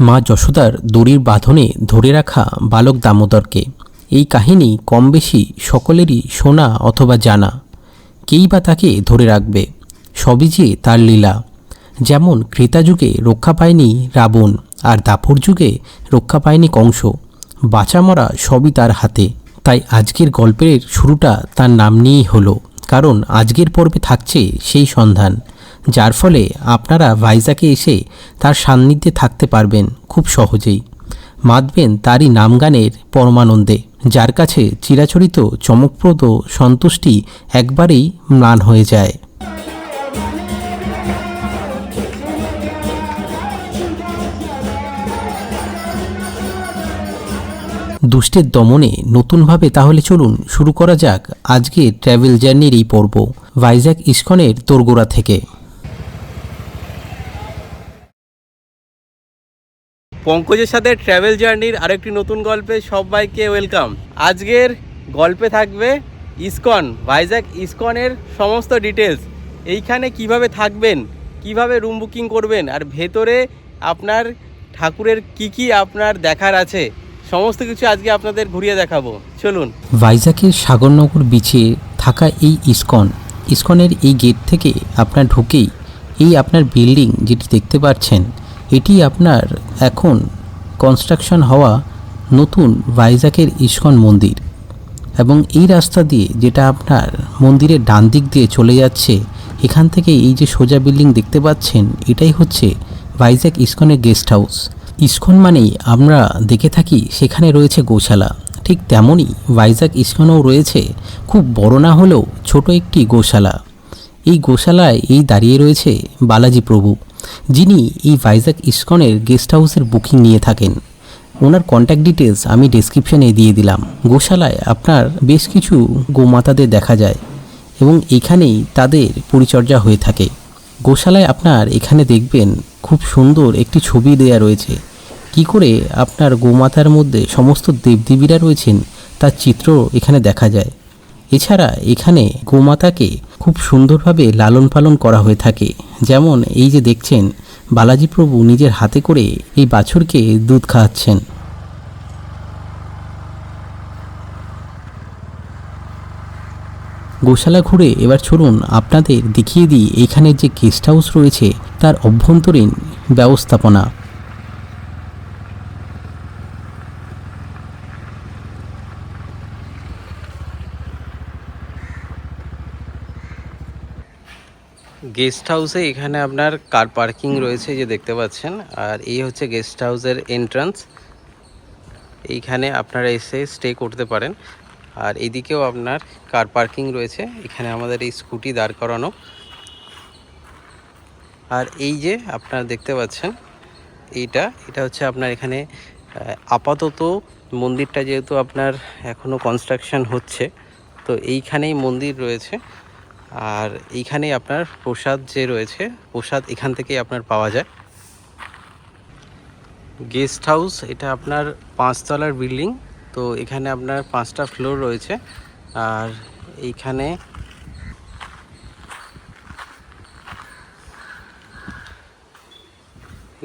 মা যশোদার দড়ির বাঁধনে ধরে রাখা বালক দামোদরকে। এই কাহিনী কম বেশি সকলেরই শোনা অথবা জানা। কেই বা তাকে ধরে রাখবে? সবই যে তার লীলা। যেমন ক্রেতা যুগে রক্ষা পায়নি রাবণ, আর দাপর যুগে রক্ষা পায়নি কংস। বাঁচা মরা সবই তার হাতে। তাই আজকের গল্পের শুরুটা তার নাম নিয়েই হলো, কারণ আজকের পর্বে থাকছে সেই সন্ধান। যার ফলে আপনারা ভাইজাকে এসে তার সান্নিধ্যে থাকতে পারবেন খুব সহজেই। মাতবেন তারই নামগানের পরমানন্দে, যার কাছে চিরাচরিত, চমকপ্রদ সন্তুষ্টি একবারেই ম্লান হয়ে যায়। দুষ্টের দমনে নতুনভাবে তাহলে চলুন শুরু করা যাক আজকে ট্র্যাভেল জার্নির এই পর্ব ভাইজ্যাক ইস্কনের তোরগোড়া থেকে। পঙ্কজের সাথে ট্র্যাভেল জার্নির আরেকটি নতুন গল্পে সবাইকে ওয়েলকাম আজকের গল্পে থাকবে ইসকন ভাইজ্যাক ইসকনের সমস্ত ডিটেলস এইখানে কীভাবে থাকবেন, কীভাবে রুম বুকিং করবেন, আর ভেতরে আপনার ঠাকুরের কি কি আপনার দেখার আছে, সমস্ত কিছু আজকে আপনাদের ঘুরিয়ে দেখাবো। চলুন। ভাইজাকের সাগরনগর বিচে থাকা এই ইস্কন, ইস্কনের এই গেট থেকে আপনার ঢুকেই এই আপনার বিল্ডিং যেটি দেখতে পাচ্ছেন এটি আপনার এখন কনস্ট্রাকশন হওয়া নতুন ভাইজাকের ইস্কন মন্দির এবং এই রাস্তা দিয়ে যেটা আপনার মন্দিরের ডান দিক দিয়ে চলে যাচ্ছে, এখান থেকে এই যে সোজা বিল্ডিং দেখতে পাচ্ছেন, এটাই হচ্ছে ভাইজাক ইস্কনের গেস্ট হাউস ইস্কন মানেই আমরা দেখে থাকি সেখানে রয়েছে গোশালা। ঠিক তেমনই ভাইজাক ইস্কনেও রয়েছে খুব বড় না হলেও ছোট একটি গোশালা। এই গোশালায় এই দাঁড়িয়ে রয়েছে বালাজি প্রভু। যিনি এই ভাইজাক ইস্কনের গেস্ট হাউসের বুকিং নিয়ে থাকেন। ওনার কন্ট্যাক্ট ডিটেলস আমি ডেসক্রিপশনে দিয়ে দিলাম। গোশালায় আপনার বেশ কিছু গোমাতাদের দেখা যায় এবং এখানেই তাদের পরিচর্যা হয়ে থাকে। গোশালায় আপনার এখানে দেখবেন খুব সুন্দর একটি ছবি দেয়া রয়েছে। কি করে আপনার গোমাতার মধ্যে সমস্ত দেবদেবীরা রয়েছেন তার চিত্র এখানে দেখা যায়। এছাড়া এখানে গোমাতাকে খুব সুন্দরভাবে লালন পালন করা হয়ে থাকে। যেমন এই যে দেখছেন, বালাজি প্রভু নিজের হাতে করে এই বাছুরকে দুধ খাওয়াচ্ছেন। গোশালা ঘুরে এবার চলুন আপনাদের দেখিয়ে দিই এখানে যে গেস্ট হাউস রয়েছে, তার অভ্যন্তরীণ ব্যবস্থাপনা। গেস্ট হাউসে এখানে আপনার কার পার্কিং রয়েছে, যে দেখতে পাচ্ছেন। আর এই হচ্ছে গেস্ট হাউসের এন্ট্রান্স। এইখানে আপনারা এসে স্টে করতে পারেন। আর এদিকেও আপনার কার পার্কিং রয়েছে। এখানে আমাদের এই স্কুটি দাঁড় করানো। আর এই যে আপনারা দেখতে পাচ্ছেন, এইটা, এটা হচ্ছে আপনার এখানে আপাতত মন্দিরটা যেহেতু আপনার এখনও কনস্ট্রাকশন হচ্ছে, তো এইখানেই মন্দির রয়েছে। আর এইখানে আপনার প্রসাদ যে রয়েছে, প্রসাদ এখান থেকেই আপনার পাওয়া যায়। গেস্ট হাউস, এটা আপনার পাঁচতলার বিল্ডিং, তো এখানে আপনার পাঁচটা ফ্লোর রয়েছে। আর এইখানে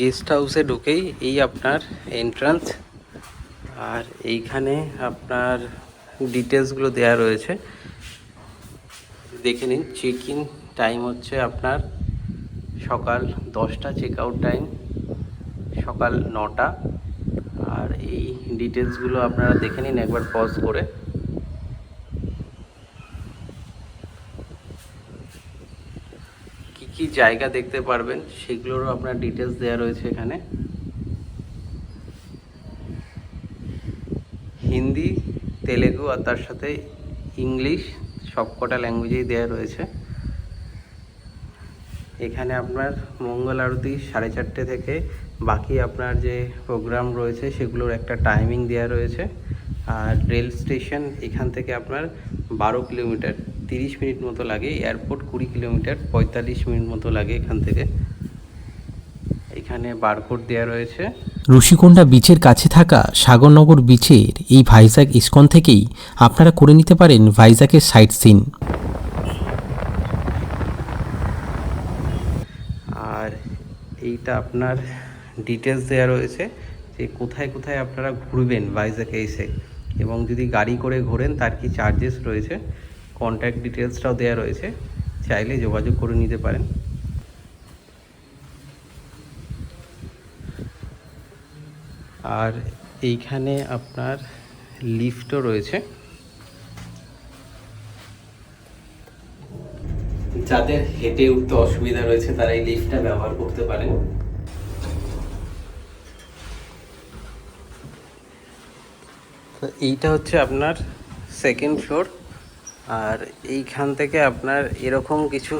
গেস্ট হাউসে ঢুকেই এই আপনার এন্ট্রান্স আর এইখানে আপনার ডিটেলসগুলো দেওয়া রয়েছে। দেখে নিন। চেক ইন টাইম হচ্ছে আপনার সকাল দশটা চেক আউট টাইম সকাল নটা। আর এই ডিটেলসগুলো আপনারা দেখে নিন একবার পজ করে। কি কি জায়গা দেখতে পারবেন সেগুলোরও আপনার ডিটেলস দেওয়া রয়েছে এখানে। হিন্দি, তেলেগু আর তার সাথে ইংলিশ। সবকটা ল্যাঙ্গুয়েজেই দেওয়া রয়েছে। এখানে আপনার মঙ্গল আরতি সাড়ে চারটে থেকে বাকি আপনার যে প্রোগ্রাম রয়েছে সেগুলোর একটা টাইমিং দেওয়া রয়েছে। আর রেল স্টেশন এখান থেকে আপনার বারো কিলোমিটার, তিরিশ মিনিট মতো লাগে। এয়ারপোর্ট কুড়ি কিলোমিটার, পঁয়তাল্লিশ মিনিট মতো লাগে এখান থেকে। এখানে বারকোড দেওয়া রয়েছে। ঋষিকোণ্ডা বিচের কাছে থাকা সাগরনগর বিচের এই ভাইজাগ ইস্কন থেকেই আপনারা করে নিতে পারেন ভাইজাগের সাইট সিন আর এইটা আপনার ডিটেলস দেওয়া রয়েছে যে কোথায় কোথায় আপনারা ঘুরবেন ভাইজ্যাকে এসে এবং যদি গাড়ি করে ঘোরেন, তার কি চার্জেস রয়েছে? কন্ট্যাক্ট ডিটেলসটাও দেওয়া রয়েছে। চাইলে যোগাযোগ করে নিতে পারেন। আর এইখানে আপনার লিফটও রয়েছে। যাদের হেঁটে উঠতে অসুবিধা রয়েছে তারা এই লিফটটা ব্যবহার করতে পারেন। তো এইটা হচ্ছে আপনার সেকেন্ড ফ্লোর আর এইখান থেকে আপনার এরকম কিছু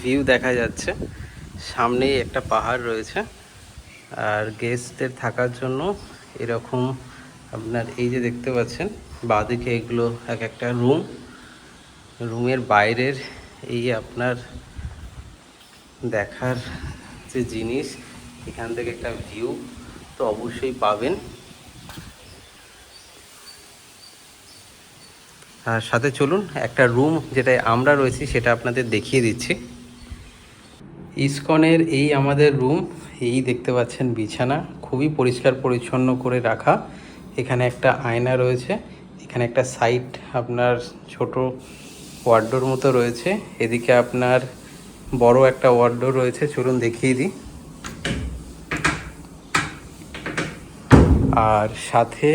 ভিউ দেখা যাচ্ছে। সামনেই একটা পাহাড় রয়েছে। আর গেস্টদের থাকার জন্য এরকম আপনার এই যে দেখতে পাচ্ছেন, বাঁদিকে এগুলো এক একটা রুম রুমের বাইরের এই আপনার দেখার যে জিনিস, এখান থেকে একটা ভিউ তো অবশ্যই পাবেন। আর সাথে চলুন, একটা রুম যেটায় আমরা রয়েছি সেটা আপনাদের দেখিয়ে দিচ্ছি। ইসকনের এই আমাদের রুম এই দেখতে পাচ্ছেন বিছানা, খুবই পরিষ্কার পরিচ্ছন্ন করে রাখা। এখানে একটা আয়না রয়েছে, এখানে একটা সাইড আপনার ছোট ওয়ার্ডোর মতো রয়েছে। এদিকে আপনার বড় একটা ওয়ার্ডোর রয়েছে, চলুন দেখিয়ে দিই। আর সাথে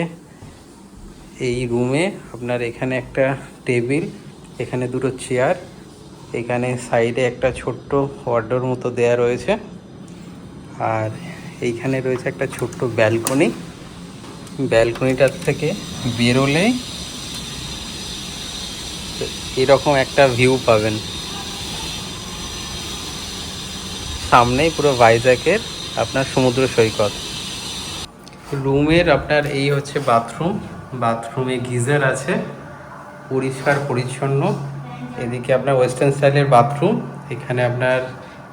এই রুমে আপনার এখানে একটা টেবিল, এখানে দুটো চেয়ার, এখানে সাইডে একটা ছোট্ট ওয়ার্ডোর মতো দেয়া রয়েছে। আর এইখানে রয়েছে একটা ছোট্ট ব্যালকনি। ব্যালকনিটার থেকে বেরোলেই এরকম একটা ভিউ পাবেন। সামনেই পুরো ভাইজ্যাকের আপনার সমুদ্র সৈকত। রুমের আপনার এই হচ্ছে বাথরুম। বাথরুমে গিজার আছে, পরিষ্কার, পরিচ্ছন্ন। এদিকে আপনার ওয়েস্টার্ন স্টাইলের বাথরুম, এখানে আপনার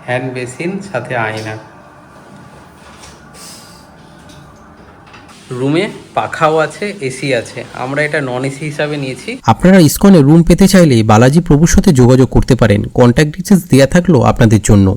হ্যান্ড বেসিন সাথে আয়না। রুমে পাখাও আছে, এসি আছে। আমরা এটা নন এসি হিসাবে নিয়েছি। আপনারা ইসকনে রুম পেতে চাইলে বালাজি প্রভুর সাথে যোগাযোগ করতে পারেন। কন্ট্যাক্ট ডিটেলস দেওয়া থাকল আপনাদের জন্য।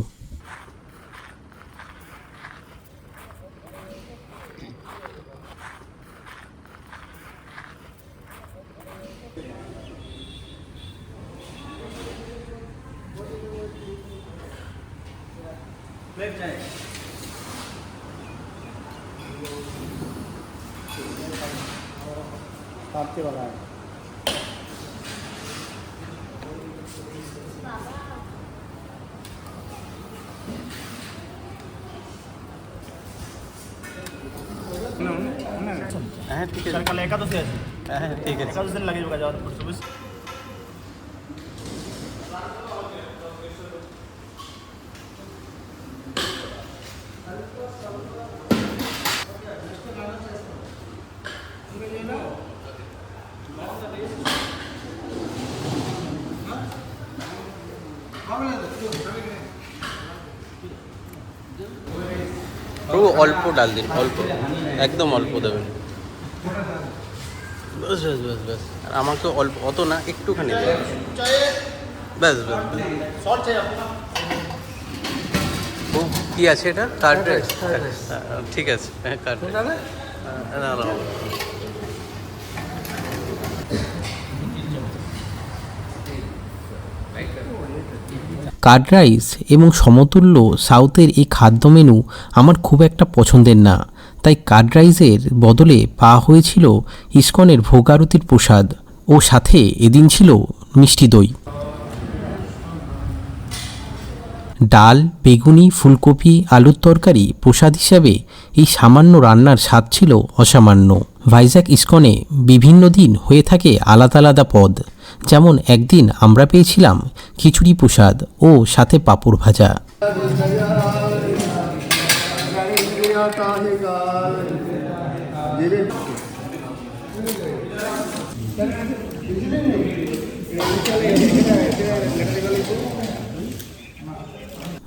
হ্যাঁ ঠিক আছে কাল একাদশী আছে হ্যাঁ ঠিক আছে একাদশ দিন লাগে যোগা যাওয়ার পর অল্প ডাল দিন অল্প। একদম অল্প দেবেন। ব্যাস ব্যাস ব্যাস ব্যাস। আর আমাকে অল্প অত না একটুখানি দেবেন। ব্যাস ব্যাস ও কি আছে এটা? কার্ড ঠিক আছে। হ্যাঁ কার্ড না না। কার্ড রাইস এবং সমতুল্য সাউথের এই খাদ্য মেনু আমার খুব একটা পছন্দের না। তাই কার্ড রাইসের বদলে পাওয়া হয়েছিল ইসকনের ভোগারতির প্রসাদ ও সাথে এদিন ছিল মিষ্টি দই। ডাল, বেগুনি, ফুলকপি, আলুর তরকারি প্রসাদ হিসাবে এই সামান্য রান্নার স্বাদ ছিল অসামান্য। ভাইজাক ইস্কনে বিভিন্ন দিন হয়ে থাকে আলাদা আলাদা পদ। যেমন একদিন আমরা পেয়েছিলাম খিচুড়ি প্রসাদ ও সাথে পাঁপড় ভাজা।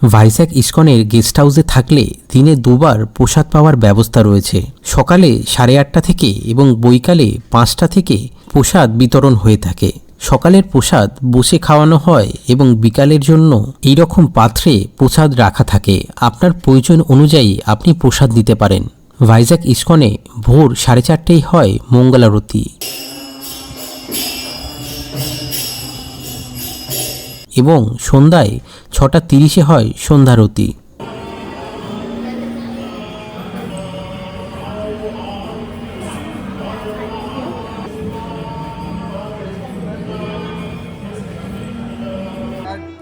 ভাইজ্যাক ইস্কনের গেস্ট হাউসে থাকলে দিনে দুবার প্রসাদ পাওয়ার ব্যবস্থা রয়েছে। সকালে সাড়ে আটটা থেকে এবং বৈকালে পাঁচটা থেকে প্রসাদ বিতরণ হয়ে থাকে। সকালের প্রসাদ বসে খাওয়ানো হয় এবং বিকালের জন্য এই রকম পাত্রে প্রসাদ রাখা থাকে। আপনার প্রয়োজন অনুযায়ী আপনি প্রসাদ দিতে পারেন। ভাইজাগ ইস্কনে ভোর সাড়ে চারটেই হয় মঙ্গলারতি এবং সন্ধ্যায় ছটা তিরিশে হয় সন্ধ্যারতি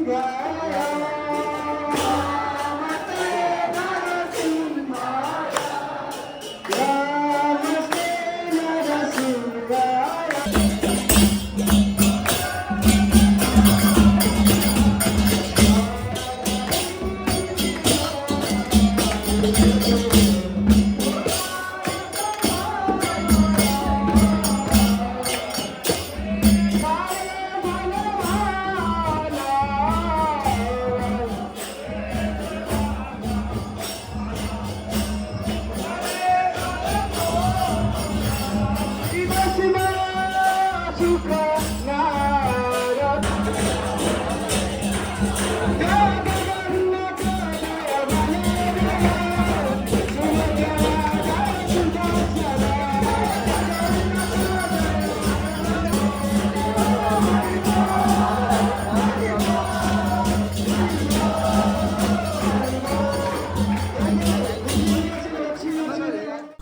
Yeah.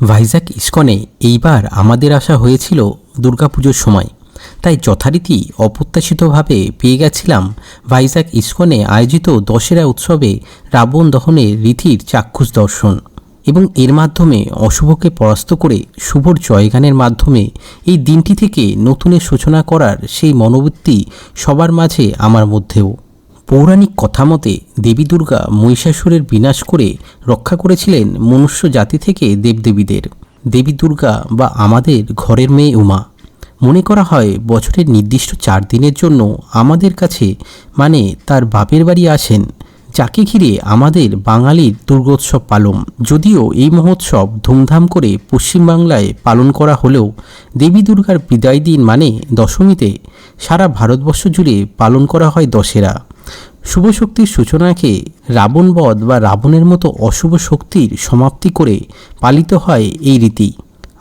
ভাইজাগ ইস্কনে এইবার আমাদের আসা হয়েছিল দুর্গাপুজোর সময়। তাই যথারীতি অপ্রত্যাশিতভাবে পেয়ে গেছিলাম ভাইজাগ ইস্কনে আয়োজিত দশেরা উৎসবে রাবণ দহনের রীতির চাক্ষুষ দর্শন এবং এর মাধ্যমে অশুভকে পরাস্ত করে শুভর জয়গানের মাধ্যমে এই দিনটি থেকে নতুনের সূচনা করার সেই মনোবৃত্তি সবার মাঝে আমার মধ্যেও। পৌরাণিক কথা মতে দেবী দুর্গা মহিষাসুরের বিনাশ করে রক্ষা করেছিলেন মনুষ্য জাতি থেকে দেবদেবীদের। দেবী দুর্গা বা আমাদের ঘরের মেয়ে উমা। মনে করা হয় বছরের নির্দিষ্ট চার দিনের জন্য আমাদের কাছে মানে তার বাপের বাড়ি আসেন, যাকে ঘিরে আমাদের বাঙালির দুর্গোৎসব পালন। যদিও এই মহোৎসব ধুমধাম করে পশ্চিমবাংলায় পালন করা হলেও দেবী দুর্গার বিদায় দিন মানে দশমীতে সারা ভারতবর্ষ জুড়ে পালন করা হয় দশেরা। শুভ শক্তির সূচনাকে রাবণবধ বা রাবণের মতো অশুভ শক্তির সমাপ্তি করে পালিত হয় এই রীতি।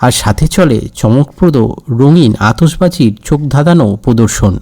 আর সাথে চলে চমকপ্রদ রঙিন আতসবাজির চোখ ধাঁধানো প্রদর্শন।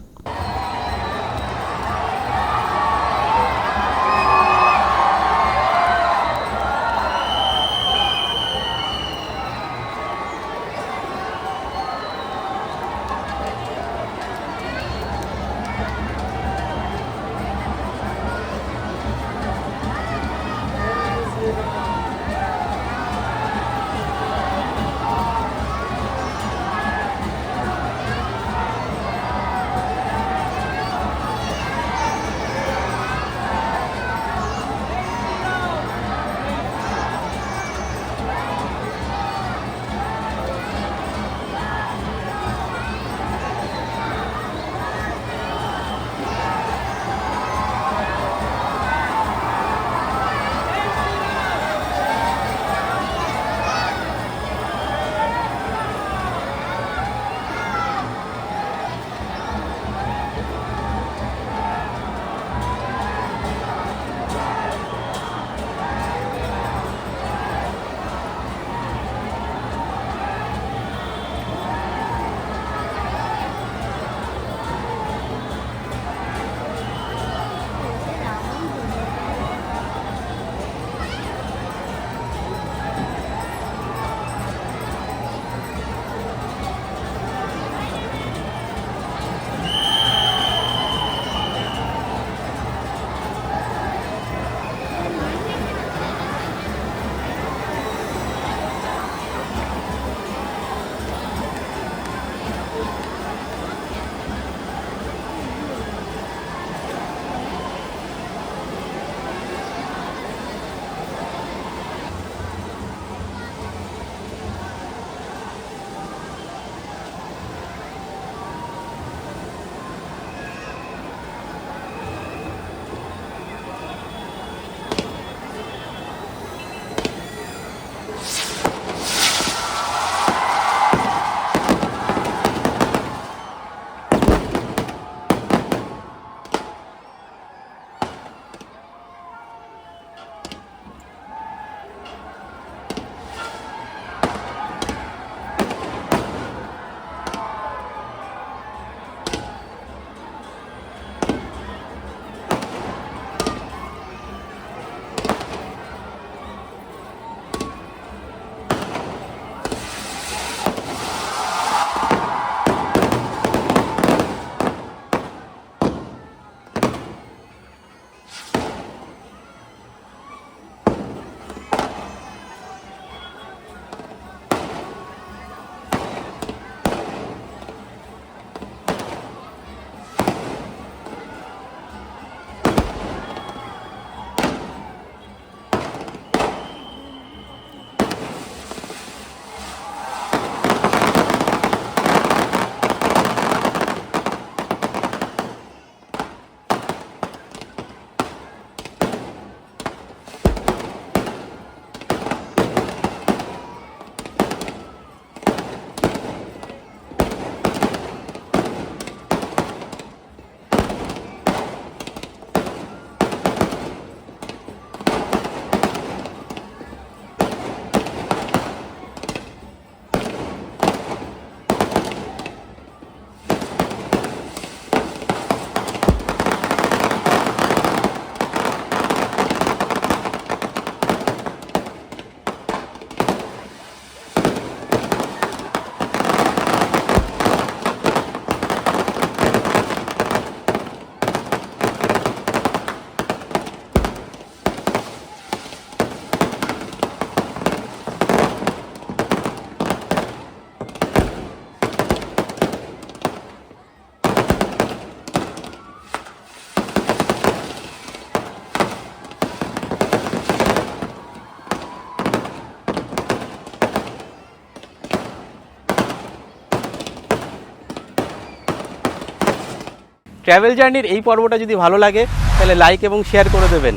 ট্র্যাভেল জার্নির এই পর্বটা যদি ভালো লাগে, তাহলে লাইক এবং শেয়ার করে দেবেন।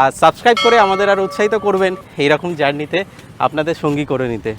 আর সাবস্ক্রাইব করে আমাদের আর উৎসাহিত করবেন এইরকম জার্নিতে আপনাদের সঙ্গী করে নিতে।